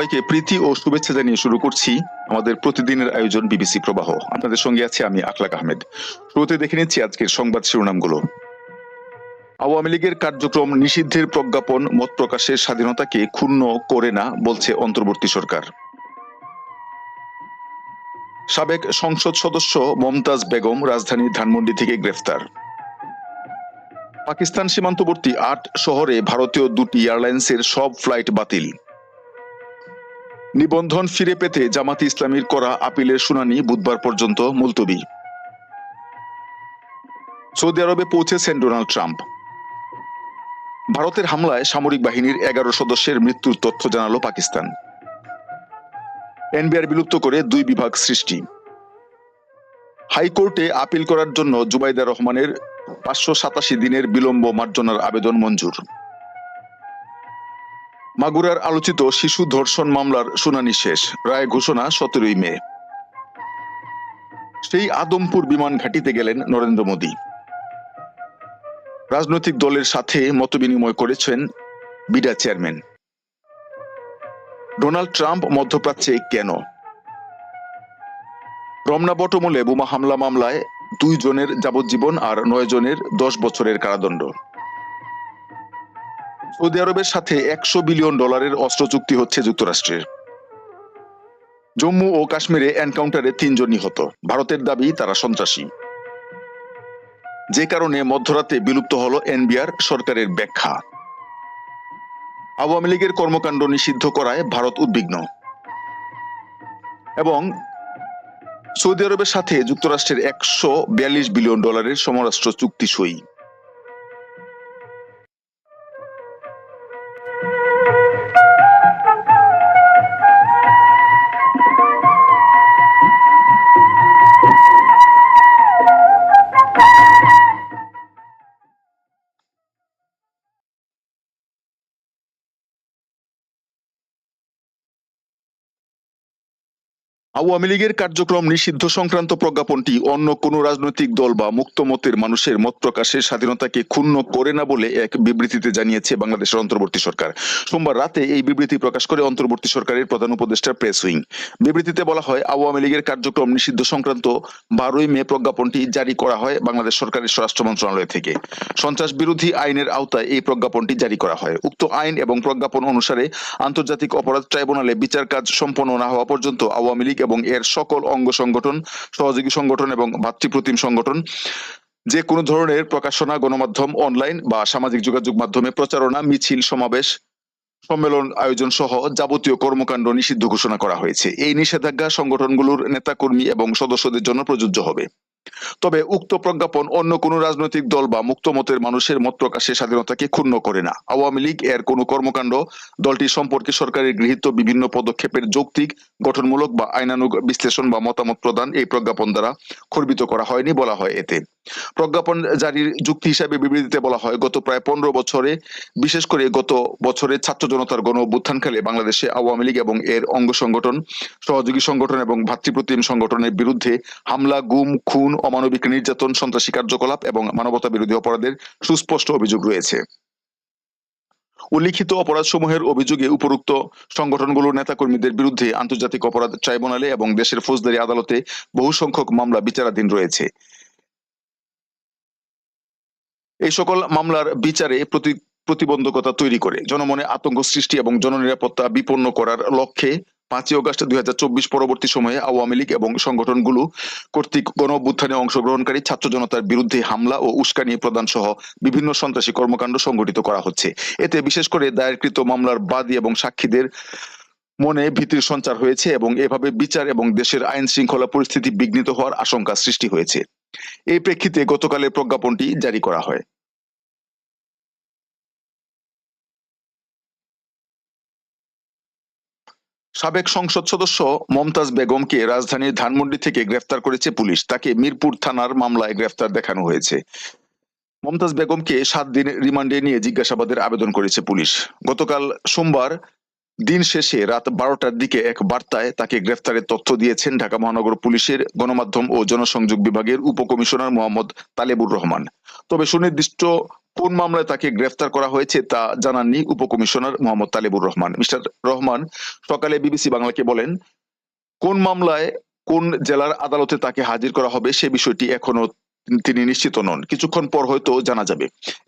সবাইকে প্রীতি ও শুভেচ্ছা জানিয়ে শুরু করছি আমাদের প্রতিদিনের আয়োজন বিবিসি প্রবাহ। আপনাদের সঙ্গে আছে আমি আখলাক আহমেদ। শুরুতে দেখে নিচ্ছি আজকের সংবাদ শিরোনামগুলো। আওয়ামী লীগের কার্যক্রম নিষিদ্ধের প্রজ্ঞাপন, মত প্রকাশের স্বাধীনতাকে ক্ষুণ্ণ করে না বলছে অন্তর্বর্তী সরকার। সাবেক সংসদ সদস্য মমতাজ বেগম রাজধানী ধানমন্ডি থেকে গ্রেফতার। পাকিস্তান সীমান্তবর্তী আট শহরে ভারতীয় দুটি এয়ারলাইন্সের সব ফ্লাইট বাতিল। নিবন্ধন ফিরে পেতে জামাতি ইসলামীর করা আপিলের শুনানি বুধবার পর্যন্ত মুলতবি। সৌদি আরবে পৌঁছেছেন ডোনাল্ড ট্রাম্প। ভারতের হামলায় সামরিক বাহিনীর এগারো সদস্যের মৃত্যুর তথ্য জানালো পাকিস্তান। এনবিআর বিলুপ্ত করে দুই বিভাগ সৃষ্টি। হাইকোর্টে আপিল করার জন্য জুবাইদা রহমানের পাঁচশো সাতাশি দিনের বিলম্ব মার্জনার আবেদন মঞ্জুর। মাগুরার আলোচিত শিশু ধর্ষণ মামলার শুনানি শেষ। রায় ঘোষণা সতেরোই মে। সেই আদমপুর বিমান ঘাটিতে গেলেন নরেন্দ্র মোদী। রাজনৈতিক দলের সাথে মতবিনিময় করেছেন বিডা চেয়ারম্যান। ডোনাল্ড ট্রাম্প মধ্যপ্রাচ্যে কেন? রমনা বটমূলে বোমা হামলা মামলায় দুই জনের যাবজ্জীবন আর নয় জনের দশ বছরের কারাদণ্ড। সৌদি আরবের সাথে একশো বিলিয়ন ডলারের অস্ত্র চুক্তি হচ্ছে যুক্তরাষ্ট্রের জম্মু ও কাশ্মীরে এনকাউন্টারে তিনজন নিহত। ভারতের দাবি, তারা সন্ত্রাসী। যে কারণে মধ্যরাতে বিলুপ্ত হলো এনবিআর সরকারের ব্যাখ্যা। আওয়ামী লীগের কর্মকাণ্ড নিষিদ্ধ করায় ভারত উদ্বিগ্ন। এবং সৌদি আরবের সাথে যুক্তরাষ্ট্রের একশো বিয়াল্লিশ বিলিয়ন ডলারের সমরাষ্ট্র চুক্তি সই। আওয়ামী লীগের কার্যক্রম নিষিদ্ধ সংক্রান্ত প্রজ্ঞাপনটি অন্য কোন রাজনৈতিক দল বা মুক্ত মতের মানুষের মত প্রকাশের স্বাধীনতাকে ক্ষুণ্ণ করে না বলে এক বিবৃতিতে জানিয়েছে বাংলাদেশের অন্তর্বর্তী সরকার। সোমবার রাতে এই বিবৃতি প্রকাশ করে অন্তর্বর্তী সরকারের প্রধান উপদেষ্টা প্রেস উইং। বিবৃতিতে বলা হয়, আওয়ামী লীগের কার্যক্রম নিষিদ্ধ সংক্রান্ত বারোই মে প্রজ্ঞাপনটি জারি করা হয় বাংলাদেশ সরকারের স্বরাষ্ট্র মন্ত্রণালয় থেকে। সন্ত্রাস বিরোধী আইনের আওতায় এই প্রজ্ঞাপনটি জারি করা হয়। উক্ত আইন এবং প্রজ্ঞাপন অনুসারে আন্তর্জাতিক অপরাধ ট্রাইব্যুনালে বিচার কাজ সম্পন্ন না হওয়া পর্যন্ত আওয়ামী লীগ এবং এর সকল অঙ্গ সংগঠন, সহযোগী সংগঠন এবং ভাতৃপ্রতিম সংগঠন যে কোনো ধরনের প্রকাশনা, গণমাধ্যম অনলাইন বা সামাজিক যোগাযোগ মাধ্যমে প্রচারণা, মিছিল, সমাবেশ, সম্মেলন, আয়োজন সহ যাবতীয় কর্মকাণ্ড নিষিদ্ধ ঘোষণা করা হয়েছে। এই নিষেধাজ্ঞা সংগঠনগুলোর নেতাকর্মী এবং সদস্যদের জন্য প্রযোজ্য হবে। তবে উক্ত প্রজ্ঞাপন অন্য কোনো রাজনৈতিক দল বা মুক্ত মতের মানুষের মত প্রকাশের স্বাধীনতাকে ক্ষুণ্ণ করে না। আওয়ামী লীগ এর কোনো কর্মকাণ্ড দলটি সম্পর্কে সরকারের গৃহীত বিভিন্ন পদক্ষেপের যৌক্তিক, গঠনমূলক বা আইনানুগ বিশ্লেষণ বা মতামত প্রদান এই প্রজ্ঞাপন দ্বারা খর্বিত করা হয়নি বলা হয় এতে। প্রজ্ঞাপন জারির যুক্তি হিসাবে বিবৃতিতে বলা হয়, গত প্রায় পনেরো বছরে, বিশেষ করে গত বছরে ছাত্র জনতার গণ অভ্যুত্থানকালে বাংলাদেশে আওয়ামী লীগ এবং এর অঙ্গ সংগঠন, সহযোগী সংগঠন এবং ভাতৃপ্রতিম সংগঠনের বিরুদ্ধে হামলা, গুম, খুন অমানবিক নির্যাতন, সন্ত্রাসী কার্যকলাপ এবং মানবতা বিরোধী অপরাধের সুস্পষ্ট অভিযোগ রয়েছে। উল্লিখিত অপরাধসমূহের অভিযোগে উপরুক্ত সংগঠনগুলোর নেতাকর্মীদের বিরুদ্ধে আন্তর্জাতিক অপরাধ ট্রাইব্যুনালে এবং দেশের ফৌজদারি আদালতে বহু সংখ্যক মামলা বিচারাধীন রয়েছে। এই সকল মামলার বিচারে প্রতি, প্রতিবন্ধকতা তৈরি করে। জনমনে আতঙ্ক সৃষ্টি এবং জননিরাপত্তা বিপন্ন করার লক্ষ্যে পাঁচই অগস্ট দুই হাজার চব্বিশ পরবর্তী সময়ে আওয়ামী লীগ এবং সংগঠনগুলো কর্তৃক গণ অভ্যুত্থানে অংশগ্রহণকারী ছাত্র জনতার বিরুদ্ধে হামলা ও উস্কানি প্রদান সহ বিভিন্ন সন্ত্রাসী কর্মকাণ্ড সংগঠিত করা হচ্ছে। এতে বিশেষ করে দায়েরকৃত মামলার বাদী এবং সাক্ষীদের মনে ভীতির সঞ্চার হয়েছে এবং এভাবে বিচার এবং দেশের আইন শৃঙ্খলা পরিস্থিতি বিঘ্নিত হওয়ার আশঙ্কা সৃষ্টি হয়েছে। এই প্রেক্ষিতে গতকালের প্রজ্ঞাপনটি জারি করা হয়। সাবেক সংসদ সদস্য মমতাজ বেগমকে রাজধানীর ধানমন্ডি থেকে গ্রেফতার করেছে পুলিশ। তাকে মিরপুর থানার মামলায় গ্রেফতার দেখানো হয়েছে। মমতাজ বেগমকে সাত দিন রিমান্ডে নিয়ে জিজ্ঞাসাবাদের আবেদন করেছে পুলিশ। গতকাল সোমবার দিন শেষে রাত বারোটার দিকে এক বার্তায় তাকে গ্রেফতারের তথ্য দিয়েছেন ঢাকা মহানগর পুলিশের গণমাধ্যম ও জনসংযোগ বিভাগের উপকমিশনার মোহাম্মদ তালেবুর রহমান। তবে সুনির্দিষ্ট কোন মামলায় তাকে গ্রেফতার করা হয়েছে তা জানাননি উপকমিশনার মোহাম্মদ তালেবুর রহমান। মিস্টার রহমান, সকালে বিবিসি বাংলাকে বলেন, কোন মামলায় কোন জেলার আদালতে তাকে হাজির করা হবে সে বিষয়টি এখনও তিনি নিশ্চিত নন। কিছুক্ষণ পর হয়তো জানা যাবে।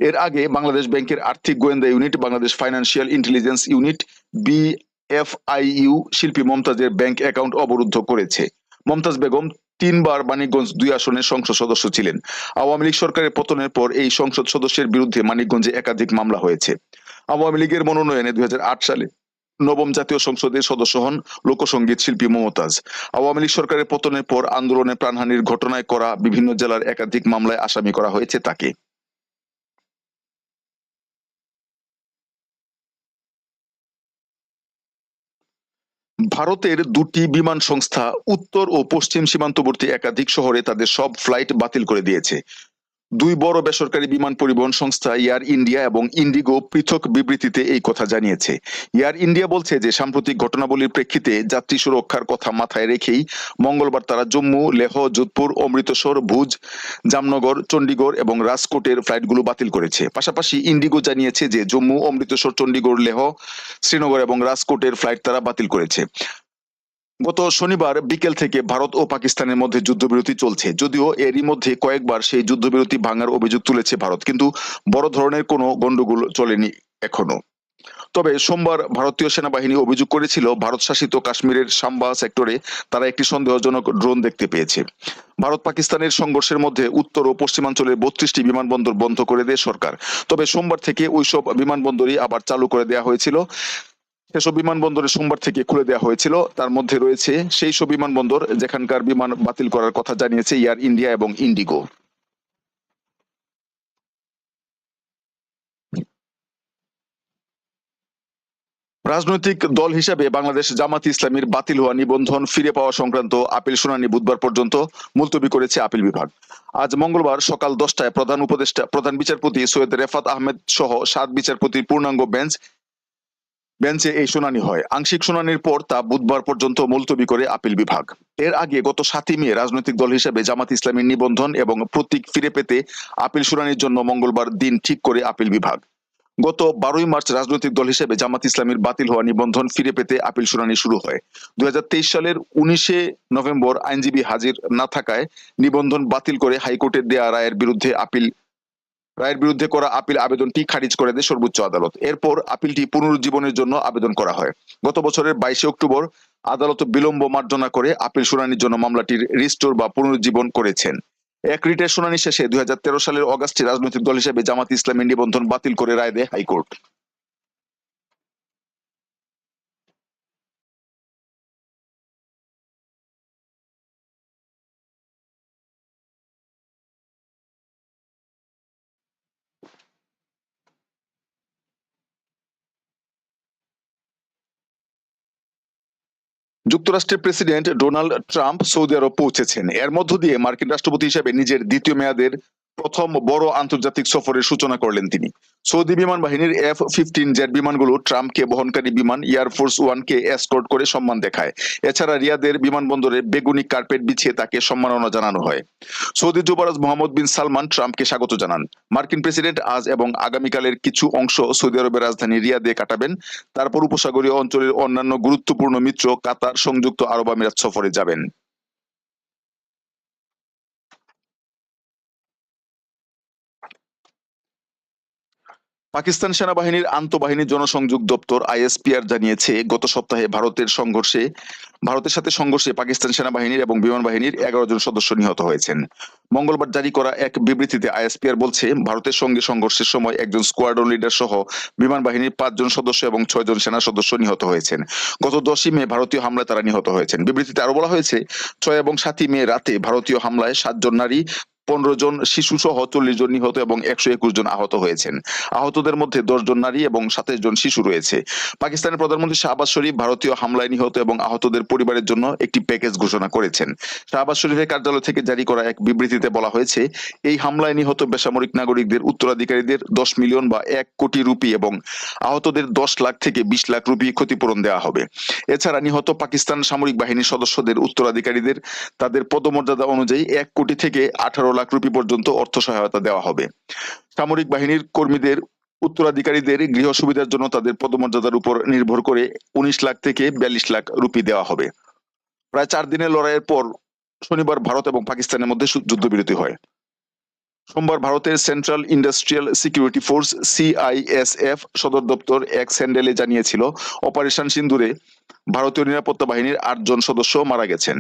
এর আগে বাংলাদেশ ব্যাংকের আর্থিক গোয়েন্দা unit, Bangladesh Financial Intelligence Unit, BFIU শিল্পী মমতাজের ব্যাংক অ্যাকাউন্ট অবরুদ্ধ করেছে। মমতাজ বেগম তিনবার মানিকগঞ্জ দুই আসনের সংসদ সদস্য ছিলেন। আওয়ামী লীগ সরকারের পতনের পর এই সংসদ সদস্যের বিরুদ্ধে মানিকগঞ্জে একাধিক মামলা হয়েছে। আওয়ামী লীগের মনোনয়নে দুই হাজার আট সালে নবম জাতীয় সংসদের সদস্য হন লোকসঙ্গীত শিল্পী মমতাজ। আওয়ামী লীগ সরকারের পতনের পর আন্দোলনে প্রাণহানির ঘটনায় করা বিভিন্ন জেলার একাধিক মামলায় আসামি করা হয়েছে তাকে। ভারতের দুটি বিমান সংস্থা উত্তর ও পশ্চিম সীমান্তবর্তী একাধিক শহরে তাদের সব ফ্লাইট বাতিল করে দিয়েছে। দুই বড় বেসরকারি বিমান পরিবহন সংস্থা এয়ার ইন্ডিয়া এবং ইন্ডিগো পৃথক বিবৃতিতে এই কথা জানিয়েছে। এয়ার ইন্ডিয়া বলছে যে, সাম্প্রতিক ঘটনাবলীর প্রেক্ষিতে যাত্রী সুরক্ষার কথা মাথায় রেখেই মঙ্গলবার তারা জম্মু, লেহ, যোধপুর, অমৃতসর, ভুজ, জামনগর, চণ্ডীগড় এবং রাজকোটের ফ্লাইটগুলো বাতিল করেছে। পাশাপাশি ইন্ডিগো জানিয়েছে যে, জম্মু, অমৃতসর, চণ্ডীগড়, লেহ, শ্রীনগর এবং রাজকোটের ফ্লাইট তারা বাতিল করেছে। গত শনিবার বিকেল থেকে ভারত ও পাকিস্তানের মধ্যে যুদ্ধবিরতি চলছে। যদিও এরই মধ্যে কয়েকবার সেই যুদ্ধবিরতি ভাঙার অভিযোগ তুলেছে ভারত, কিন্তু বড় ধরনের কোনো গন্ডগোল চলেনি এখনও। তবে সোমবার ভারতীয় সেনাবাহিনী অভিযোগ করেছিল, ভারত শাসিত কাশ্মীরের সাম্বা সেক্টরে তারা একটি সন্দেহজনক ড্রোন দেখতে পেয়েছে। ভারত পাকিস্তানের সংঘর্ষের মধ্যে উত্তর ও পশ্চিমাঞ্চলের বত্রিশটি বিমানবন্দর বন্ধ করে দেয় সরকার। তবে সোমবার থেকে ওইসব বিমানবন্দরই আবার চালু করে দেওয়া হয়েছিল। সেসব বিমানবন্দরে সোমবার থেকে খুলে দেওয়া হয়েছিল। তার মধ্যে রয়েছে সেই সব বিমানবন্দর যেখানকার বিমান বাতিল করার কথা জানিয়েছে এয়ার ইন্ডিয়া এবং ইন্ডিগো। রাজনৈতিক দল হিসাবে বাংলাদেশ জামাত ইসলামীর বাতিল হওয়া নিবন্ধন ফিরে পাওয়া সংক্রান্ত আপিল শুনানি বুধবার পর্যন্ত মুলতবি করেছে আপিল বিভাগ। আজ মঙ্গলবার সকাল দশটায় প্রধান উপদেষ্টা, প্রধান বিচারপতি সৈয়দ রেফাত আহমেদ সহ সাত বিচারপতির পূর্ণাঙ্গ বেঞ্চ বেঞ্চে এই শুনানি হয়। আংশিক শুনানির পর তা বুধবার পর্যন্ত মুলতবি করে আপিল বিভাগ। এর আগে গত সাতই মে রাজনৈতিক দল হিসেবে জামাত ইসলামীর নিবন্ধন এবং প্রতীক ফিরে পেতে আপিল শুনানির জন্য মঙ্গলবার দিন ঠিক করে আপিল বিভাগ। গত বারোই মার্চ রাজনৈতিক দল হিসেবে জামাত ইসলামীর বাতিল হওয়া নিবন্ধন ফিরে পেতে আপিল শুনানি শুরু হয়। দুই হাজার তেইশ সালের উনিশে নভেম্বর আইনজীবী হাজির না থাকায় নিবন্ধন বাতিল করে হাইকোর্টের দেয়া রায়ের বিরুদ্ধে আপিল রায়ের বিরুদ্ধে করা আপিল আবেদনটি খারিজ করে দেয় সর্বোচ্চ আদালত। এরপর আপিলটি পুনরুজ্জীবনের জন্য আবেদন করা হয়। গত বছরের বাইশে অক্টোবর আদালত বিলম্ব মার্জনা করে আপিল শুনানির জন্য মামলাটির রিস্টোর বা পুনরুজ্জীবন করেছেন। এক রিটের শুনানি শেষে দুই হাজার তেরো সালের অগাস্টে রাজনৈতিক দল হিসেবে জামাত ইসলামের নিবন্ধন বাতিল করে রায় দেয় হাইকোর্ট। যুক্তরাষ্ট্রের president Donald Trump Saudi Arab পৌঁছেছেন। এর মধ্য দিয়ে মার্কিন রাষ্ট্রপতি হিসেবে নিজের দ্বিতীয় মেয়াদের প্রথম বড় আন্তর্জাতিক সফরের সূচনা করলেন তিনি। সৌদি বিমান বাহিনীর এফ ফিফটিন জেট বিমানগুলো ট্রাম্পকে বহনকারী বিমান এয়ারফোর্স ওয়ানকে এসকর্ট করে সম্মান দেখায়। এছাড়া রিয়াদের বিমানবন্দরে বেগুনি কার্পেট বিছিয়ে তাকে সম্মাননা জানানো হয়। সৌদি যুবরাজ মোহাম্মদ বিন সালমান ট্রাম্পকে স্বাগত জানান। মার্কিন প্রেসিডেন্ট আজ এবং আগামীকালের কিছু অংশ সৌদি আরবের রাজধানী রিয়াদে কাটাবেন। তারপর উপসাগরীয় অঞ্চলের অন্যান্য গুরুত্বপূর্ণ মিত্র কাতার সংযুক্ত আরব আমিরাত সফরে যাবেন। পাকিস্তান সেনাবাহিনীর আন্তঃবাহিনী জনসংযোগ দপ্তর আইএসপিআর জানিয়েছে, গত সপ্তাহে ভারতের সংঘর্ষে, ভারতের সাথে সংঘর্ষে পাকিস্তান সেনাবাহিনীর এবং বিমান বাহিনীর এগারো জন সদস্য নিহত হয়েছেন। মঙ্গলবার জারি করা এক বিবৃতিতে আইএসপিআর বলছে, ভারতের সঙ্গে সংঘর্ষের সময় একজন স্কোয়াড্রন লিডার সহ বিমান বাহিনীর পাঁচজন সদস্য এবং ছয়জন সেনা সদস্য নিহত হয়েছেন। গত দশই মে ভারতীয় হামলায় তারা নিহত হয়েছেন। বিবৃতিতে আরও বলা হয়েছে, ছয় এবং সাতই মে রাতে ভারতীয় হামলায় সাতজন নারী পনেরো জন শিশু সহ চল্লিশ জন নিহত এবং একশো একুশ জন আহত হয়েছেন। আহতদের মধ্যে দশ জন নারী এবং সাতাশ জন শিশু রয়েছে। পাকিস্তানের প্রধানমন্ত্রী শাহবাজ শরীফ ভারতীয় হামলায় নিহত এবং আহতদের পরিবারের জন্য একটি প্যাকেজ ঘোষণা করেছেন। শাহবাজ শরীফের কার্যালয় থেকে জারি করা এক বিবৃতিতে বলা হয়েছে, এই হামলায় নিহত বেসামরিক নাগরিকদের উত্তরাধিকারীদের দশ মিলিয়ন বা এক কোটি রুপি এবং আহতদের দশ লাখ থেকে বিশ লাখ রুপি ক্ষতিপূরণ দেওয়া হবে। এছাড়া নিহত পাকিস্তান সামরিক বাহিনীর সদস্যদের উত্তরাধিকারীদের তাদের পদমর্যাদা অনুযায়ী এক কোটি থেকে আঠারো লাখ রুপি পর্যন্ত অর্থ সহায়তা দেওয়া হবে। সামরিক বাহিনীর কর্মীদের, উত্তরাধিকারীদের গৃহ সুবিধার জন্য তাদের পদমর্যাদার উপর নির্ভর করে উনিশ লাখ থেকে বিয়াল্লিশ লাখ রুপি দেওয়া হবে। প্রায় চার দিনের লড়াইয়ের পর শনিবার ভারত এবং পাকিস্তানের মধ্যে যুদ্ধবিরতি হয়। সোমবার ভারতের Central Industrial Security Force CISF সদর দপ্তর এক স্যান্ডেলে জানিয়েছিল, অপারেশন সিন্দুরে ভারতীয় নিরাপত্তা বাহিনীর আটজন সদস্য মারা গেছেন।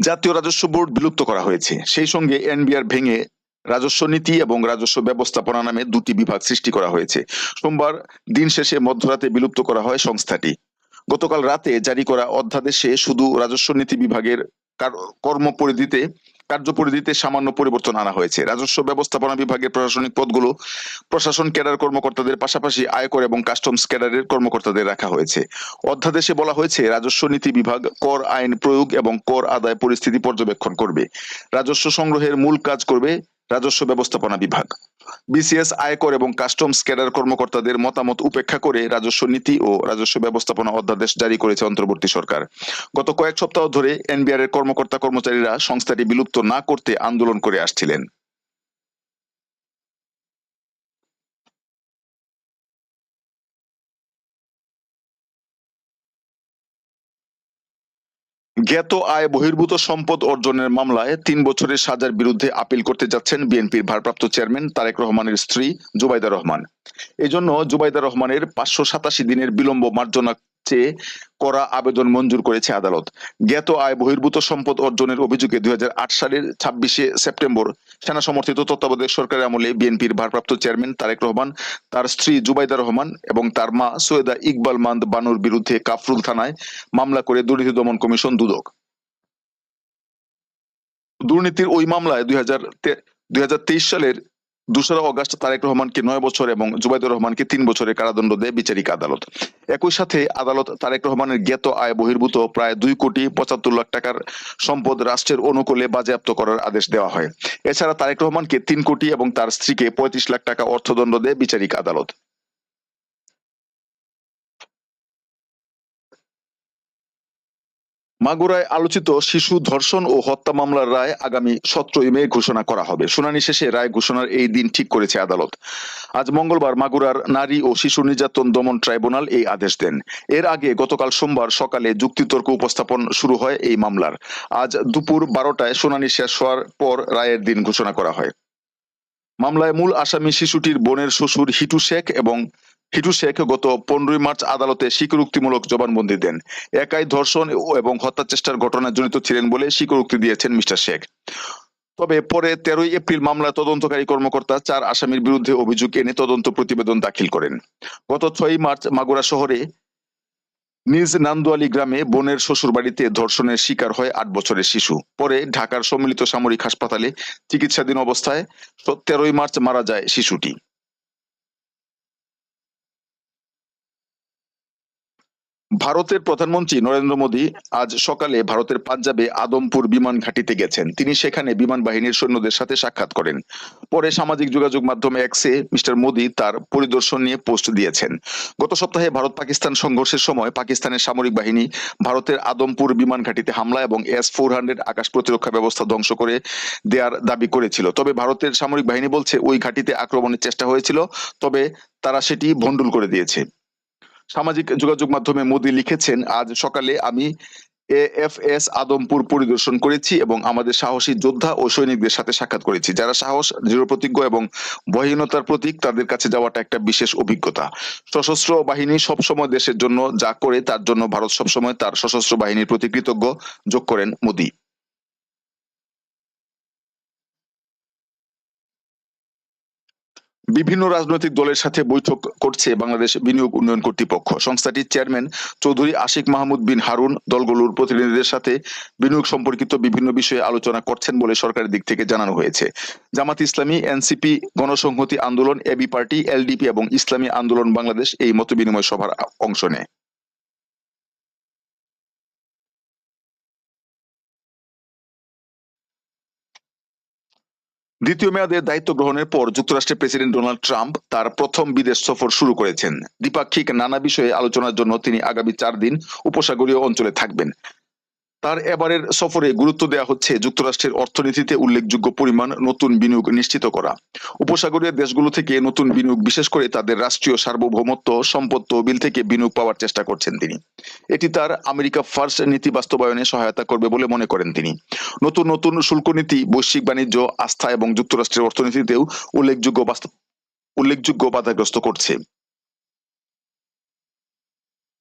জাতীয় রাজস্ব বোর্ড বিলুপ্ত করা হয়েছে। সেই সঙ্গে এনবিআর ভেঙে রাজস্ব নীতি এবং রাজস্ব ব্যবস্থাপনা নামে দুটি বিভাগ সৃষ্টি করা হয়েছে। সোমবার দিন শেষে মধ্যরাতে বিলুপ্ত করা হয় সংস্থাটি। গতকাল রাতে জারি করা অধ্যাদেশে শুধু রাজস্ব নীতি বিভাগের কার- কর্মপরিধিতে কার্যপরিধিতে সামান্য পরিবর্তন আনা হয়েছে। রাজস্ব ব্যবস্থাপনা বিভাগের প্রশাসনিক পদগুলো প্রশাসন ক্যাডার কর্মকর্তাদের পাশাপাশি আয়কর এবং কাস্টমস ক্যাডারের কর্মকর্তাদের রাখা হয়েছে। অধ্যাদেশে বলা হয়েছে, রাজস্ব নীতি বিভাগ কর আইন প্রয়োগ এবং কর আদায় পরিস্থিতি পর্যবেক্ষণ করবে। রাজস্ব সংগ্রহের মূল কাজ করবে রাজস্ব ব্যবস্থাপনা বিভাগ। বিসিএস আয়কর এবং কাস্টমস ক্যাডার কর্মকর্তাদের মতামত উপেক্ষা করে রাজস্ব নীতি ও রাজস্ব ব্যবস্থাপনা অধ্যাদেশ জারি করেছে অন্তর্বর্তী সরকার। গত কয়েক সপ্তাহ ধরে এনবিআর এর কর্মকর্তা কর্মচারীরা সংস্থাটি বিলুপ্ত না করতে আন্দোলন করে আসছিলেন। জ্ঞাত আয় বহির্ভূত সম্পদ অর্জনের মামলায় তিন বছরের সাজার বিরুদ্ধে আপিল করতে যাচ্ছেন বিএনপির ভারপ্রাপ্ত চেয়ারম্যান তারেক রহমানের স্ত্রী জুবাইদা রহমান। এজন্য জুবাইদা রহমানের পাঁচশো সাতাশি দিনের বিলম্ব মার্জনা চেয়ে করা আবেদন মঞ্জুর করেছে আদালত। জ্ঞাত আয় বহির্ভূত সম্পদ অর্জনের অভিযোগে দুই হাজার আট সালের ছাব্বিশে সেপ্টেম্বর সেনা সমর্থিত তত্ত্বাবধায়ক সরকারের আমলে বিএনপির ভারপ্রাপ্ত চেয়ারম্যান তারেক রহমান, তার স্ত্রী জুবাইদা রহমান এবং তার মা সৈয়দা ইকবাল মান্দ বানুর বিরুদ্ধে কাফরুল থানায় মামলা করে দুর্নীতি দমন কমিশন দুদক। দুর্নীতির ওই মামলায় দুই দুই সালের দোসরা অগাস্ট তারেক রহমানকে নয় বছর এবং জুবাইদুর রহমানকে তিন বছরের কারাদণ্ড দেয় বিচারিক আদালত। একই সাথে আদালত তারেক রহমানের জ্ঞাত আয় বহির্ভূত প্রায় দুই কোটি পঁচাত্তর লাখ টাকার সম্পদ রাষ্ট্রের অনুকূলে বাজেয়াপ্ত করার আদেশ দেওয়া হয়। এছাড়া তারেক রহমানকে তিন কোটি এবং তার স্ত্রীকে পঁয়ত্রিশ লাখ টাকা অর্থদণ্ড দেয় বিচারিক আদালত। মাগুরায় আলোচিত শিশু ধর্ষণ ও হত্যা মামলার রায় আগামী সতেরোই মে ঘোষণা করা হবে। শুনানি শেষে রায় ঘোষণার এই দিন ঠিক করেছে আদালত। আজ মঙ্গলবার মাগুরার নারী ও শিশু নির্যাতন দমন ট্রাইব্যুনাল এই আদেশ দেন। এর আগে গতকাল সোমবার সকালে যুক্তিতর্ক উপস্থাপন শুরু হয় এই মামলার। আজ দুপুর বারোটায় শুনানি শেষ হওয়ার পর রায়ের দিন ঘোষণা করা হয়। মামলায় মূল আসামি শিশুটির বোনের শ্বশুর হিটু শেখ এবং হিটু শেখ গত পনেরোই মার্চ আদালতে স্বীকারোক্তিমূলক জবানবন্দি দেন। একাই ধর্ষণ এবং হত্যা চেষ্টার ঘটনায় জড়িত ছিলেন বলে স্বীকারোক্তি দিয়েছেন মিস্টার শেখ। তবে পরে তেরোই এপ্রিল মামলা তদন্তকারী কর্মকর্তা চার আসামির বিরুদ্ধে অভিযোগ এনে তদন্ত প্রতিবেদন দাখিল করেন। গত ছয়ই মার্চ মাগুরা শহরে নিজ নান্দুয়ালি গ্রামে বোনের শ্বশুরবাড়িতে ধর্ষণের শিকার হয় আট বছরের শিশু। পরে ঢাকার সম্মিলিত সামরিক হাসপাতালে চিকিৎসাধীন অবস্থায় তেরোই মার্চ মারা যায় শিশুটি। ভারতের প্রধানমন্ত্রী নরেন্দ্র মোদী আজ সকালে ভারতের পাঞ্জাবে আদমপুর বিমান ঘাঁটিতে গেছেন। তিনি সেখানে বিমান বাহিনীর সৈন্যদের সাথে সাক্ষাৎ করেন। পরে সামাজিক যোগাযোগ মাধ্যমে এক্সে মিস্টার মোদী তার পরিদর্শন নিয়ে পোস্ট দিয়েছেন। গত সপ্তাহে ভারত পাকিস্তান সংঘর্ষের সময় পাকিস্তানের সামরিক বাহিনী ভারতের আদমপুর বিমান ঘাঁটিতে হামলা এবং এস ফোর হান্ড্রেড আকাশ প্রতিরক্ষা ব্যবস্থা ধ্বংস করে দেওয়ার দাবি করেছিল। তবে ভারতের সামরিক বাহিনী বলছে, ওই ঘাঁটিতে আক্রমণের চেষ্টা হয়েছিল, তবে তারা সেটি ভণ্ডুল করে দিয়েছে। সামাজিক যোগাযোগ মাধ্যমে মোদী লিখেছেন, আজ সকালে আমি এএফএস আদমপুর পরিদর্শন করেছি এবং আমাদের সাহসী যোদ্ধা ও সৈনিকদের সাথে সাক্ষাৎ করেছি। যারা সাহস, দৃঢ় প্রতিজ্ঞ এবং বহীনতার প্রতীক, তাদের কাছে যাওয়াটা একটা বিশেষ অভিজ্ঞতা। সশস্ত্র বাহিনী সবসময় দেশের জন্য যা করে, তার জন্য ভারত সবসময় তার সশস্ত্র বাহিনীর প্রতি কৃতজ্ঞ যোগ করেন মোদী। বিভিন্ন রাজনৈতিক দলের সাথে বৈঠক করছে বাংলাদেশ বিনিয়োগ উন্নয়ন কর্তৃপক্ষ। সংস্থাটির চেয়ারম্যান চৌধুরী আশিক মাহমুদ বিন হারুন দলগুলোর প্রতিনিধিদের সাথে বিনিয়োগ সম্পর্কিত বিভিন্ন বিষয়ে আলোচনা করছেন বলে সরকারের দিক থেকে জানানো হয়েছে। জামাত ইসলামী, এনসিপি, গণসংহতি আন্দোলন, এবি পার্টি, এলডিপি এবং ইসলামী আন্দোলন বাংলাদেশ এই মত বিনিময় সভার অংশ নেয়। দ্বিতীয় মেয়াদে দায়িত্ব গ্রহণের পর যুক্তরাষ্ট্রের প্রেসিডেন্ট ডোনাল্ড ট্রাম্প তার প্রথম বিদেশ সফর শুরু করেছেন। দ্বিপাক্ষিক নানা বিষয়ে আলোচনার জন্য তিনি আগামী চার দিন উপসাগরীয় অঞ্চলে থাকবেন। তার এবারের সফরে গুরুত্ব দেওয়া হচ্ছে যুক্তরাষ্ট্রের অর্থনীতিতে উল্লেখযোগ্য পরিমাণ নতুন বিনিয়োগ নিশ্চিত করা। উপসাগরীয় দেশগুলো থেকে নতুন বিনিয়োগ, বিশেষ করে তাদের রাষ্ট্রীয় সার্বভৌমত্ব, সম্পদ তহবিল থেকে বিনিয়োগ পাওয়ার চেষ্টা করছেন তিনি। এটি তার আমেরিকা ফার্স্ট নীতি বাস্তবায়নে সহায়তা করবে বলে মনে করেন তিনি। নতুন নতুন শুল্ক নীতি, বৈশ্বিক বাণিজ্য, আস্থা এবং যুক্তরাষ্ট্রের অর্থনীতিতেও উল্লেখযোগ্য উল্লেখযোগ্য বাধাগ্রস্ত করছে।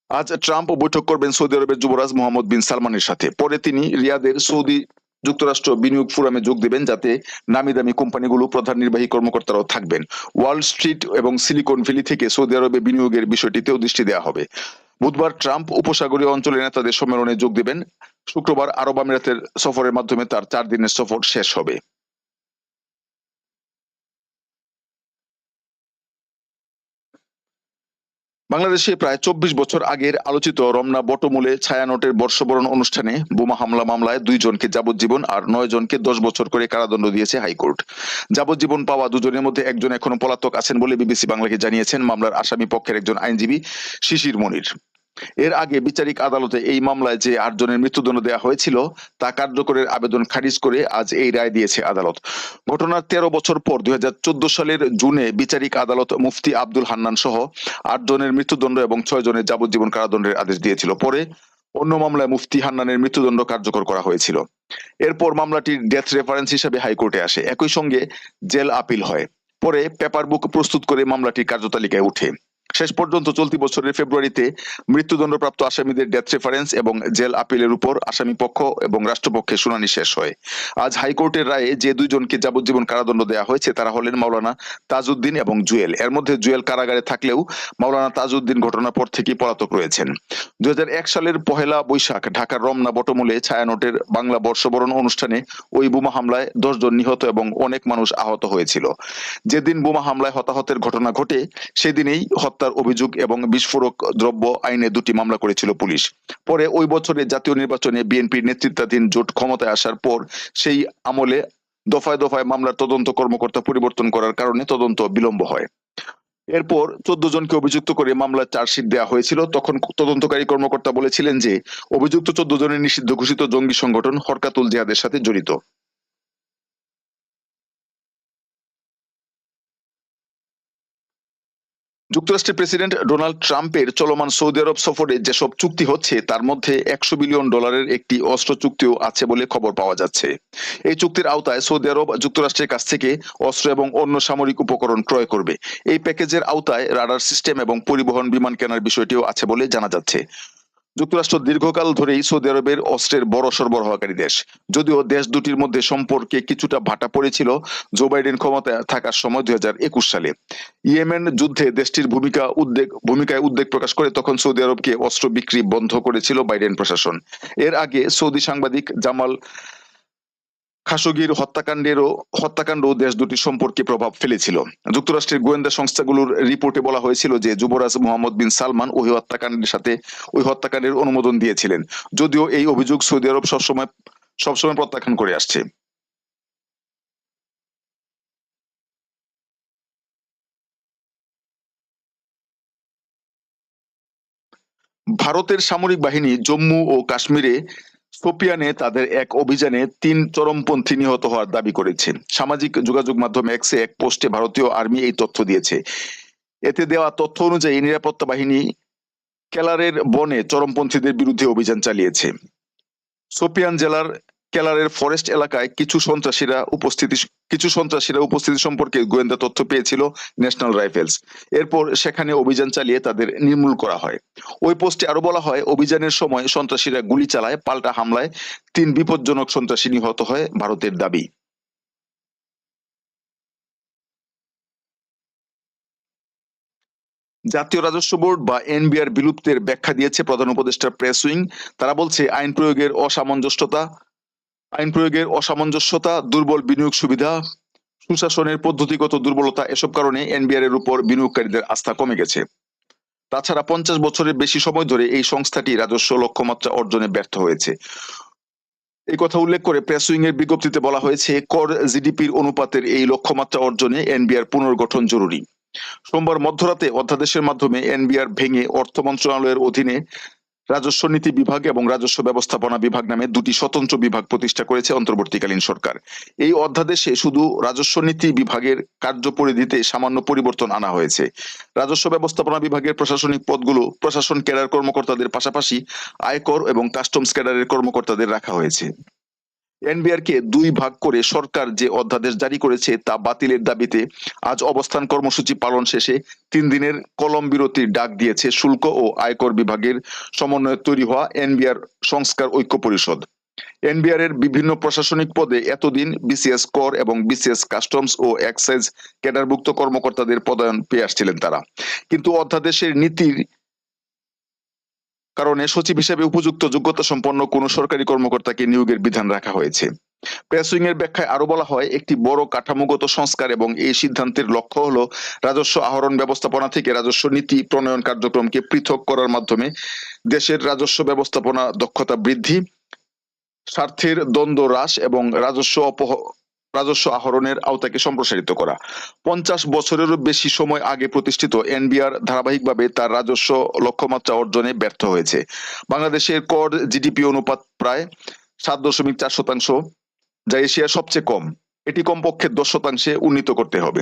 আজ ট্রাম্প বৈঠক করবেন সৌদি আরবের যুবরাজ মোহাম্মদ বিন সালমানের সাথে। পরে তিনি রিয়াদের সৌদি যুক্তরাষ্ট্র বিনিয়োগ ফোরামে যোগ দেবেন যাতে নামি দামি কোম্পানিগুলো প্রধান নির্বাহী কর্মকর্তারাও থাকবেন। ওয়াল স্ট্রিট এবং সিলিকন ভ্যালি থেকে সৌদি আরবে বিনিয়োগের বিষয়টিতেও দৃষ্টি দেওয়া হবে। বুধবার ট্রাম্প উপসাগরীয় অঞ্চলের নেতাদের সম্মেলনে যোগ দেবেন। শুক্রবার আরব আমিরাতের সফরের মাধ্যমে তার চার দিনের সফর শেষ হবে। বাংলাদেশে প্রায় চব্বিশ বছর আগের আলোচিত রমনা বটমূলে ছায়ানটের বর্ষবরণ অনুষ্ঠানে বোমা হামলা মামলায় দুইজনকে যাবজ্জীবন আর নয় জনকে দশ বছর করে কারাদণ্ড দিয়েছে হাইকোর্ট। যাবজ্জীবন পাওয়া দুজনের মধ্যে একজন এখনও পলাতক আছেন বলে বিবিসি বাংলাকে জানিয়েছেন, মামলার আসামি পক্ষের একজন আইনজীবী শিশির মনির। এর আগে বিচারিক আদালতে এই মামলায় যে আটজনের মৃত্যুদণ্ড দেওয়া হয়েছিল, তা কার্যকরের আবেদন খারিজ করে আজ এই রায় দিয়েছে আদালত। ঘটনার তেরো বছর পর দুই সালের জুনে বিচারিক আদালত মুফতি আব্দুল হান্নান সহ আট জনের মৃত্যুদণ্ড এবং ছয় জনের যাবজ্জীবন কারাদণ্ডের আদেশ দিয়েছিল। পরে অন্য মামলায় মুফতি হান্নানের মৃত্যুদণ্ড কার্যকর করা হয়েছিল। এরপর মামলাটির ডেথ রেফারেন্স হিসেবে হাইকোর্টে আসে। একই সঙ্গে জেল আপিল হয়। পরে পেপার বুক প্রস্তুত করে মামলাটি কার্যতালিকায় উঠে। শেষ পর্যন্ত চলতি বছরের ফেব্রুয়ারিতে মৃত্যুদণ্ডপ্রাপ্ত আসামিদের ডেথ রেফারেন্স এবং জেল আপিলের উপর আসামি পক্ষ এবং রাষ্ট্রপক্ষের শুনানি শেষ হয়। আজ হাইকোর্টের রায়ে যে দুইজনকে যাবজ্জীবন কারাদণ্ড দেওয়া হয়েছে তারা হলেন মাওলানা তাজউদ্দিন এবং জুয়েল। এর মধ্যে জুয়েল কারাগারে থাকলেও মাওলানা তাজউদ্দিন ঘটনার পর থেকেই পলাতক রয়েছেন। দুই হাজার এক সালের পহেলা বৈশাখ ঢাকার রমনা বটমূলে ছায়ানটের বাংলা বর্ষবরণ অনুষ্ঠানে ওই বোমা হামলায় দশজন নিহত এবং অনেক মানুষ আহত হয়েছিল। যেদিন বোমা হামলায় হতাহতের ঘটনা ঘটে, সেদিনেই হত্যার অভিযোগ এবং বিস্ফোরক দ্রব্য আইনে দুটি মামলা করেছিল পুলিশ। পরে ওই বছরে জাতীয় নির্বাচনে বিএনপির নেতৃত্বাধীন জোট ক্ষমতায় আসার পর সেই আমলে দফায় দফায় মামলার তদন্ত কর্মকর্তা পরিবর্তন করার কারণে তদন্ত বিলম্ব হয়। এরপর চোদ্দ জনকে অভিযুক্ত করে মামলার চার্জশিট দেওয়া হয়েছিল। তখন তদন্তকারী কর্মকর্তা বলেছিলেন যে, অভিযুক্ত চোদ্দ জনের নিষিদ্ধ ঘোষিত জঙ্গি সংগঠন হরকাতুল জিহাদের সাথে জড়িত। যুক্তরাষ্ট্রের প্রেসিডেন্ট ডোনাল্ড ট্রাম্পের চলমান সৌদি আরব সফরে যেসব চুক্তি হচ্ছে, তার মধ্যে একশো বিলিয়ন ডলারের একটি অস্ত্র চুক্তিও আছে বলে খবর পাওয়া যাচ্ছে। এই চুক্তির আওতায় সৌদি আরব যুক্তরাষ্ট্রের কাছ থেকে অস্ত্র এবং অন্য সামরিক উপকরণ ক্রয় করবে। এই প্যাকেজের আওতায় রাডার সিস্টেম এবং পরিবহন বিমান কেনার বিষয়টিও আছে বলে জানা যাচ্ছে। যুক্তরাষ্ট্র দীর্ঘকাল ধরেই সৌদি আরবের অস্ত্রের বড় সরবরাহকারী দেশ। যদিও দেশ দুটির মধ্যে সম্পর্কে কিছুটা ভাটা পড়েছিল, জো বাইডেন ক্ষমতায় থাকার সময় দুই হাজার একুশ সালে। ইয়েমেন যুদ্ধে দেশটির ভূমিকা উদ্বেগ, ভূমিকায় উদ্বেগ প্রকাশ করে তখন সৌদি আরবকে অস্ত্র বিক্রি বন্ধ করেছিল বাইডেন প্রশাসন। এর আগে সৌদি সাংবাদিক জামাল খাশোগির হত্যাকাণ্ডেরও হত্যাকাণ্ড দেশ দুটির সম্পর্কে প্রভাব ফেলেছিল। যুক্তরাষ্ট্রের গোয়েন্দা সংস্থাগুলোর রিপোর্টে বলা হয়েছিল যে, যুবরাজ মোহাম্মদ বিন সালমান ওই হত্যাকাণ্ডের সাথে ওই হত্যাকাণ্ডের অনুমোদন দিয়েছিলেন। যদিও এই অভিযোগ সৌদি আরব সবসময় সবসময় প্রত্যাখ্যান করে আসছে। ভারতের সামরিক বাহিনী জম্মু ও কাশ্মীরে সোপিয়ানে তাদের এক অভিযানে তিন চরমপন্থী নিহত হওয়ার দাবি করেছে সামাজিক যোগাযোগ মাধ্যম এক্সে এক পোস্টে ভারতীয় আর্মি এই তথ্য দিয়েছে। এতে দেওয়া তথ্য অনুযায়ী নিরাপত্তা বাহিনী কেলারের বনে চরমপন্থীদের বিরুদ্ধে অভিযান চালিয়েছে। সোপিয়ান জেলার কেলারের ফরেস্ট এলাকায় কিছু সন্ত্রাসীরা উপস্থিতি, কিছু সন্ত্রাসীরা উপস্থিতি সম্পর্কে গোয়েন্দা তথ্য পেয়েছিল ন্যাশনাল রাইফেলস। এরপর সেখানে অভিযান চালিয়ে তাদের নির্মূল করা হয়। ওই পোস্টে আরও বলা হয়, অভিযানের সময় সন্ত্রাসীরা গুলি চালায়, পাল্টা হামলায়। তিন বিপজ্জনক সন্ত্রাসী নিহত হয় ভারতের দাবি। জাতীয় রাজস্ব বোর্ড বা এনবিআর বিলুপ্তের ব্যাখ্যা দিয়েছে প্রধান উপদেষ্টা প্রেস উইং তারা বলছে, আইন প্রয়োগের অসামঞ্জস্যতা আইন প্রয়োগের অসামঞ্জস্যতা, দুর্বল বিনিয়োগ সুবিধা, সুশাসনের পদ্ধতিগত দুর্বলতা এসব কারণে এনবিআর এর উপর বিনিয়োগকারীদের আস্থা কমে গেছে। তাছাড়া পঞ্চাশ বছরের বেশি সময় ধরে এই সংস্থাটি রাজস্ব লক্ষ্যমাত্রা অর্জনে ব্যর্থ হয়েছে। এই কথা উল্লেখ করে প্রেস উইং এর বিজ্ঞপ্তিতে বলা হয়েছে, কর জিডিপির অনুপাতের এই লক্ষ্যমাত্রা অর্জনে এনবিআর পুনর্গঠন জরুরি। সোমবার মধ্যরাতে অধ্যাদেশের মাধ্যমে এনবিআর ভেঙে অর্থ মন্ত্রণালয়ের অধীনে রাজস্ব নীতি বিভাগ এবং রাজস্ব ব্যবস্থাপনা বিভাগ নামে দুটি স্বতন্ত্র বিভাগ প্রতিষ্ঠা করেছে অন্তর্বর্তীকালীন সরকার। এই অধ্যাদেশে শুধু রাজস্ব নীতি বিভাগের কার্যপরিধিতে সামান্য পরিবর্তন আনা হয়েছে। রাজস্ব ব্যবস্থাপনা বিভাগের প্রশাসনিক পদগুলো প্রশাসন ক্যাডার কর্মকর্তাদের পাশাপাশি আয়কর এবং কাস্টমস ক্যাডারের কর্মকর্তাদের রাখা হয়েছে। এনবিআর কে দুই ভাগ করে সরকার যে অধ্যাদেশ জারি করেছে তা বাতিলের দাবিতে আজ অবস্থান কর্মসূচি পালন শেষে তিন দিনের কলম বিরতির ডাক দিয়েছে শুল্ক ও আয়কর বিভাগের সমন্বয়ে তৈরি হওয়া এনবিআর সংস্কার ঐক্য পরিষদ। এনবিআর এর বিভিন্ন প্রশাসনিক পদে এতদিন বিসিএস কর এবং বিসিএস কাস্টমস ও এক্সাইজ ক্যাডারভুক্ত কর্মকর্তাদের পদায়ন পেয়ে আসছিলেন তারা। কিন্তু অধ্যাদেশের নীতির কারণে সচিব হিসেবে উপযুক্ত যোগ্যতা সম্পন্ন কোন সরকারি কর্মকর্তাকে নিয়োগের বিধান রাখা হয়েছে। প্রেস উইং এর ব্যাখ্যায় আরও বলা হয়, একটি বড় কাঠামোগত সংস্কার এবং এই সিদ্ধান্তের লক্ষ্য হলো রাজস্ব আহরণ ব্যবস্থাপনা থেকে রাজস্ব নীতি প্রণয়ন কার্যক্রমকে পৃথক করার মাধ্যমে দেশের রাজস্ব ব্যবস্থাপনা দক্ষতা বৃদ্ধি, স্বার্থের দ্বন্দ্ব হ্রাস এবং রাজস্ব অপহ রাজস্ব আহরণের আওতাকে সম্প্রসারিত করা। পঞ্চাশ বছরেরও বেশি সময় আগে প্রতিষ্ঠিত এনবিআর ধারাবাহিকভাবে তার রাজস্ব লক্ষ্যমাত্রা অর্জনে ব্যর্থ হয়েছে। বাংলাদেশের কর জিডিপি অনুপাত প্রায় সাত দশমিক চার শতাংশ, যা এশিয়ার সবচেয়ে কম। এটি কমপক্ষে দশ শতাংশে উন্নীত করতে হবে।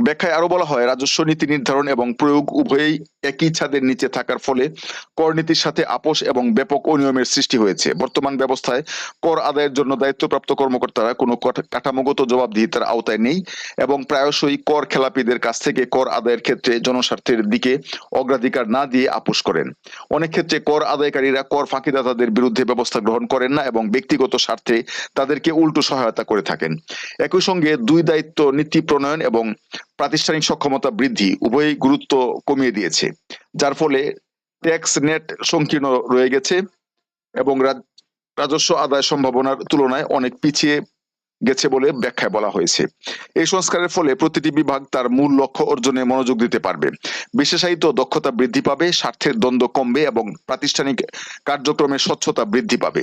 ব্যাখ্যায় আরও বলা হয়, রাজস্ব নীতি নির্ধারণ এবং প্রয়োগ উভয়ই একই ছাদের নিচে থাকার ফলে কর নীতির সাথে আপোষ এবং ব্যাপক অনিয়মের সৃষ্টি হয়েছে। বর্তমান ব্যবস্থায় কর আদায়ের জন্য দায়িত্বপ্রাপ্ত কর্মকর্তারা কোনো কঠ- কাঠামোগত জবাবদিহিতার আওতায় নেই এবং প্রায়শই কর খেলাপিদের কাছ থেকে কর আদায়ের ক্ষেত্রে জনস্বার্থের দিকে অগ্রাধিকার না দিয়ে আপোষ করেন। অনেক ক্ষেত্রে কর আদায়কারীরা কর ফাঁকিদাতাদের বিরুদ্ধে ব্যবস্থা গ্রহণ করেন না এবং ব্যক্তিগত স্বার্থে তাদেরকে উল্টো সহায়তা করে থাকেন। একই সঙ্গে দুই দায়িত্ব নীতি প্রণয়ন এবং প্রাতিষ্ঠানিক সক্ষমতা বৃদ্ধি উভয়ই গুরুত্ব কমিয়ে দিয়েছে, যার ফলে ট্যাক্স নেট সংকীর্ণ রয়ে গেছে এবং রাজ- রাজস্ব আদায় সম্ভাবনার তুলনায় অনেক পিছিয়ে গেছে বলে ব্যাখ্যায় বলা হয়েছে। এই সংস্কারের ফলে প্রতিটি বিভাগ তার মূল লক্ষ্য অর্জনে মনোযোগ দিতে পারবে। বিশেষায়িত দক্ষতা বৃদ্ধি পাবে, স্বার্থের দ্বন্দ্ব কমবে এবং প্রাতিষ্ঠানিক কার্যক্রমের স্বচ্ছতা বৃদ্ধি পাবে।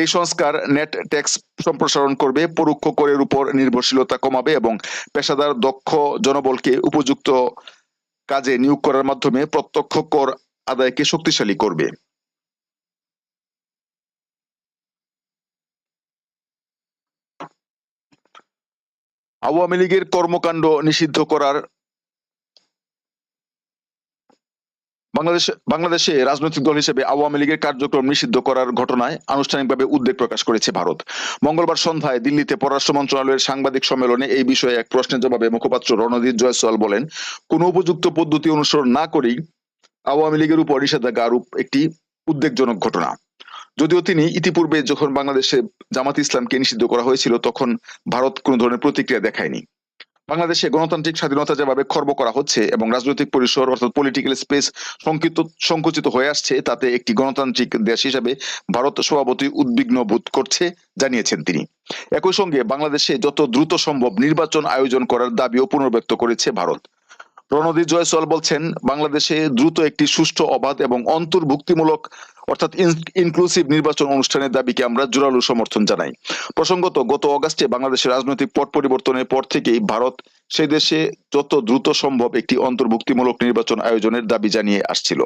এই সংস্কার নেট ট্যাক্স সম্প্রসারণ করবে, পরোক্ষ করের উপর নির্ভরশীলতা কমাবে এবং পেশাদার দক্ষ জনবলকে উপযুক্ত কাজে নিয়োগ করার মাধ্যমে প্রত্যক্ষ কর আদায়কে শক্তিশালী করবে। আওয়ামী লীগের কর্মকাণ্ড নিষিদ্ধ করার বাংলাদেশ, বাংলাদেশে রাজনৈতিক দল হিসেবে আওয়ামী লীগের কার্যক্রম নিষিদ্ধ করার ঘটনায় আনুষ্ঠানিকভাবে উদ্বেগ প্রকাশ করেছে ভারত। মঙ্গলবার সন্ধ্যায় দিল্লিতে পররাষ্ট্র মন্ত্রণালয়ের সাংবাদিক সম্মেলনে এই বিষয়ে এক প্রশ্নের জবাবে মুখপাত্র রণদীপ জয়সওয়াল বলেন, কোন উপযুক্ত পদ্ধতি অনুসরণ না করেই আওয়ামী লীগের উপর নিষেধাজ্ঞা আরোপ একটি উদ্বেগজনক ঘটনা। যদিও তিনি ইতিপূর্বে যখন বাংলাদেশে জামাত ইসলামকে নিষিদ্ধ করা হয়েছিল, তখন ভারত কোনো ধরনের প্রতিক্রিয়া দেখায়নি। বাংলাদেশে গণতান্ত্রিক স্বাধীনতা যেভাবে খর্ব করা হচ্ছে এবং রাজনৈতিক পরিসর অর্থাৎ পলিটিক্যাল স্পেস সংকিত, সংকুচিত হয়ে আসছে, তাতে একটি গণতান্ত্রিক দেশ হিসাবে ভারত স্বভাবতই উদ্বিগ্ন বোধ করছে, জানিয়েছেন তিনি। একই সঙ্গে বাংলাদেশে যত দ্রুত সম্ভব নির্বাচন আয়োজন করার দাবিও পুনর্ব্যক্ত করেছে ভারত। রণদীপ জয়সওয়াল বলছেন, বাংলাদেশে দ্রুত একটি সুষ্ঠু, অবাধ এবং অন্তর্ভুক্তিমূলক, অর্থাৎ ইনক্লুসিভ নির্বাচন অনুষ্ঠানের দাবিকে আমরা জোরালো সমর্থন জানাই। প্রসঙ্গত, গত অগাস্টে বাংলাদেশের রাজনৈতিক পট পরিবর্তনের পর থেকেই ভারত সেই দেশে যত দ্রুত সম্ভব একটি অন্তর্ভুক্তিমূলক নির্বাচন আয়োজনের দাবি জানিয়ে আসছিল।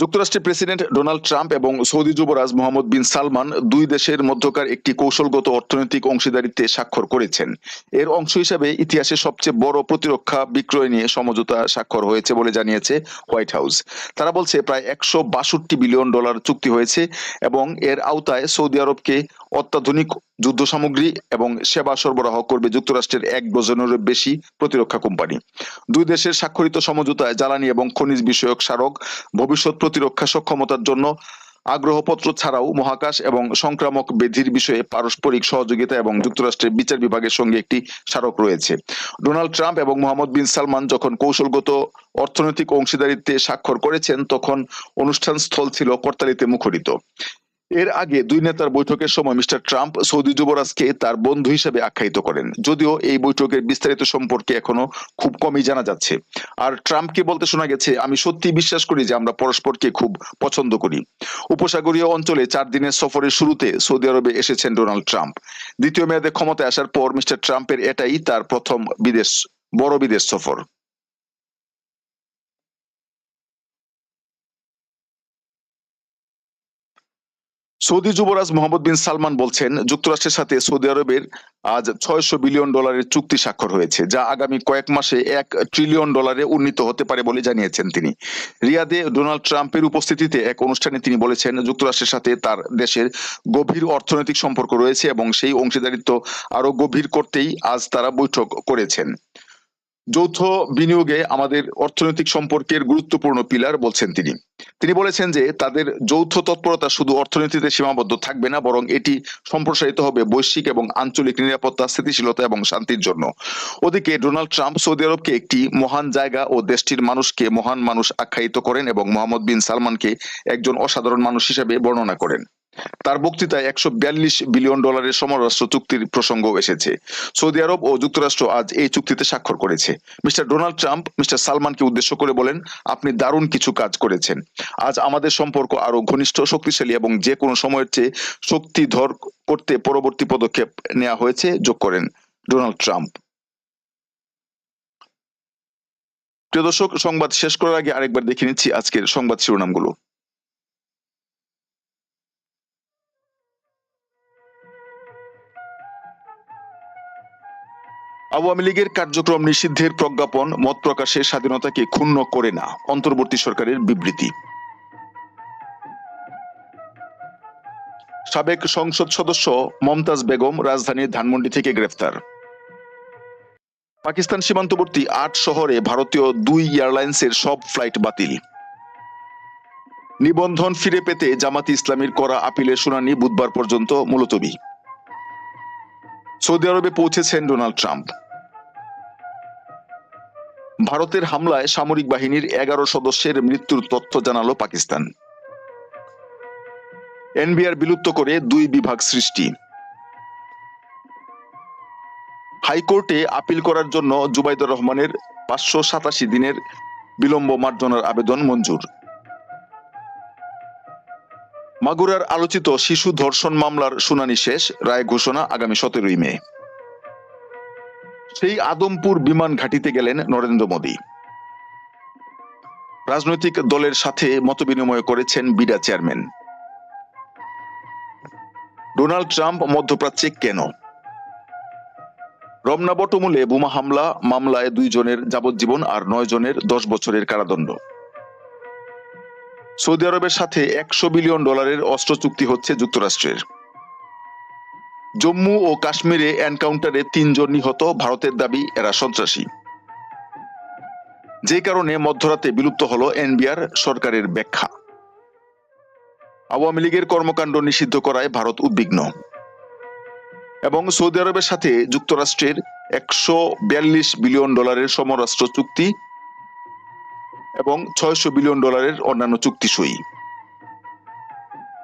যুক্তরাষ্ট্রের প্রেসিডেন্ট ডোনাল্ড ট্রাম্প এবং সৌদি যুবরাজ মোহাম্মদ বিন সালমান দুই দেশের মধ্যকার একটি কৌশলগত অর্থনৈতিক অংশীদারিত্বে স্বাক্ষর করেছেন। এর অংশ হিসাবে ইতিহাসে সবচেয়ে বড় প্রতিরক্ষা বিক্রয় নিয়ে সমঝোতা স্বাক্ষর হয়েছে বলে জানিয়েছে হোয়াইট হাউস। তারা বলছে, প্রায় একশো বাষট্টি বিলিয়ন ডলার চুক্তি হয়েছে এবং এর আওতায় সৌদি আরবকে অত্যাধুনিক যুদ্ধ সামগ্রী এবং সেবা সরবরাহ করবে যুক্তরাষ্ট্রের এক ডজনেরও বেশি প্রতিরক্ষা কোম্পানি। দুই দেশের স্বাক্ষরিত সমঝোতায় জ্বালানি এবং খনিজ বিষয়ক স্মারক ভবিষ্যৎ প্রতিরক্ষা সক্ষমতার জন্য আগ্রহপত্র ছাড়াও মহাকাশ এবং সংক্রামক ব্যাধির বিষয়ে পারস্পরিক সহযোগিতা এবং যুক্তরাষ্ট্রের বিচার বিভাগের সঙ্গে একটি স্মারক রয়েছে। ডোনাল্ড ট্রাম্প এবং মোহাম্মদ বিন সালমান যখন কৌশলগত অর্থনৈতিক অংশীদারিত্বে স্বাক্ষর করেছেন, তখন অনুষ্ঠান স্থল ছিল করতালিতে মুখরিত। এর আগে দুই নেতার বৈঠকের সময় মিস্টার ট্রাম্প সৌদি যুবরাজকে তার বন্ধু হিসেবে আখ্যায়িত করেন। যদিও এই বৈঠকের বিস্তারিত সম্পর্কে এখনও খুব কমই জানা যাচ্ছে। আর ট্রাম্পকে বলতে শোনা গেছে, আমি সত্যি বিশ্বাস করি যে আমরা পরস্পরকে খুব পছন্দ করি। উপসাগরীয় অঞ্চলে চার দিনের সফরের শুরুতে সৌদি আরবে এসেছেন ডোনাল্ড ট্রাম্প। দ্বিতীয় মেয়াদে ক্ষমতায় আসার পর মিস্টার ট্রাম্পের এটাই তার প্রথম বিদেশ, বড় বিদেশ সফর। সৌদি যুবরাজ মোহাম্মদ বিন সালমান বলছেন, যুক্তরাষ্ট্রের সাথে সৌদি আরবের আজ ছয়শো বিলিয়ন ডলারের চুক্তি স্বাক্ষর হয়েছে, যা আগামী কয়েক মাসে এক ট্রিলিয়ন ডলারে উন্নীত হতে পারে বলে জানিয়েছেন তিনি। রিয়াদে ডোনাল্ড ট্রাম্পের উপস্থিতিতে এক অনুষ্ঠানে তিনি বলেছেন, যুক্তরাষ্ট্রের সাথে তার দেশের গভীর অর্থনৈতিক সম্পর্ক রয়েছে এবং সেই অংশীদারিত্ব আরও গভীর করতেই আজ তারা বৈঠক করেছেন। যৌথ বিনিয়োগে আমাদের অর্থনৈতিক সম্পর্কের গুরুত্বপূর্ণ পিলার বলছেন তিনি। তিনি বলেছেন যে তাদের যৌথ তৎপরতা শুধু অর্থনীতিতে সীমাবদ্ধ থাকবে না, বরং এটি সম্প্রসারিত হবে বৈশ্বিক এবং আঞ্চলিক নিরাপত্তা, স্থিতিশীলতা এবং শান্তির জন্য। ওদিকে ডোনাল্ড ট্রাম্প সৌদি আরবকে একটি মহান জায়গা ও দেশটির মানুষকে মহান মানুষ আখ্যায়িত করেন এবং মোহাম্মদ বিন সালমানকে একজন অসাধারণ মানুষ হিসেবে বর্ণনা করেন। তার বক্তৃতায় একশো বিয়াল্লিশ বিলিয়ন ডলারের সমরাষ্ট্র চুক্তির প্রসঙ্গ এসেছে। সৌদি আরব ও যুক্তরাষ্ট্র আজ এই চুক্তিতে স্বাক্ষর করেছে। মিস্টার ডোনাল্ড ট্রাম্প মিস্টার সালমানকে উদ্দেশ্য করে বলেন, আপনি দারুণ কিছু কাজ করেছেন। আজ আমাদের সম্পর্ক আরও ঘনিষ্ঠ, শক্তিশালী এবং যে কোনো সময়ের চেয়ে শক্তিধর করতে পরবর্তী পদক্ষেপ নেওয়া হয়েছে, যোগ করেন ডোনাল্ড ট্রাম্প। প্রিয় দর্শক, সংবাদ শেষ করার আগে আরেকবার দেখে নিচ্ছি আজকের সংবাদ শিরোনামগুলো। আওয়ামী লীগের কার্যক্রম নিষিদ্ধের প্রজ্ঞাপন, মত প্রকাশের স্বাধীনতাকে ক্ষুণ্ণ করে না, অন্তর্বর্তী সরকারের বিবৃতি। সাবেক সংসদ সদস্য মমতাজ বেগম রাজধানীর ধানমন্ডি থেকে গ্রেফতার। পাকিস্তান সীমান্তবর্তী আট শহরে ভারতীয় দুই এয়ারলাইন্সের সব ফ্লাইট বাতিল। নিবন্ধন ফিরে পেতে জামাতি ইসলামীর করা আপিলের শুনানি বুধবার পর্যন্ত মুলতবি। সৌদি আরবে পৌঁছেছেন ডোনাল্ড ট্রাম্প। ভারতের হামলায় সামরিক বাহিনীর এগারো সদস্যের মৃত্যুর তথ্য জানালো পাকিস্তান। এনবিআর বিলুপ্ত করে দুই বিভাগ সৃষ্টি। হাইকোর্টে আপিল করার জন্য জুবাইদুর রহমানের পাঁচশো সাতাশি দিনের বিলম্ব মার্জনার আবেদন মঞ্জুর। মাগুরার আলোচিত শিশু ধর্ষণ মামলার শুনানি শেষ, রায় ঘোষণা আগামী সতেরোই মে। সেই আদমপুর বিমান ঘাটিতে গেলেন নরেন্দ্র মোদী। রাজনৈতিক দলের সাথে মতবিনিময় করেছেন বিডা চেয়ারম্যান। ডোনাল্ড ট্রাম্প মধ্যপ্রাচ্যে কেন? রমনা বটমূলে বোমা হামলা, মামলায় দুই জনের যাবজ্জীবন আর নয় জনের দশ বছরের কারাদণ্ড। সৌদি আরবের সাথে একশো বিলিয়ন ডলারের অস্ত্র চুক্তি হচ্ছে যুক্তরাষ্ট্রের। জম্মু ও কাশ্মীরে এনকাউন্টারে তিনজন নিহত, ভারতের দাবি, এরা সন্ত্রাসী। যে কারণে মধ্যরাতে বিলুপ্ত হলো এনবিআর সরকারের ব্যাখ্যা। আওয়ামী লীগের কর্মকাণ্ড নিষিদ্ধ করায় ভারত উদ্বিগ্ন। এবং সৌদি আরবের সাথে যুক্তরাষ্ট্রের একশো বিয়াল্লিশ বিলিয়ন ডলারের সমরাষ্ট্র চুক্তি এবং ছয়শো বিলিয়ন ডলারের অন্যান্য চুক্তি সই।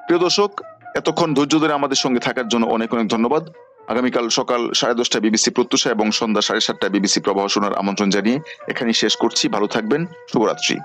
প্রিয় দর্শক এতক্ষণ ধৈর্য ধরে আমাদের সঙ্গে থাকার জন্য অনেক অনেক ধন্যবাদ। আগামীকাল সকাল সাড়ে দশটায় বিবিসি প্রত্যুষা এবং সন্ধ্যা সাড়ে সাতটায় বিবিসি প্রবাহ শোনার আমন্ত্রণ জানিয়ে এখানেই শেষ করছি। ভালো থাকবেন। শুভরাত্রি।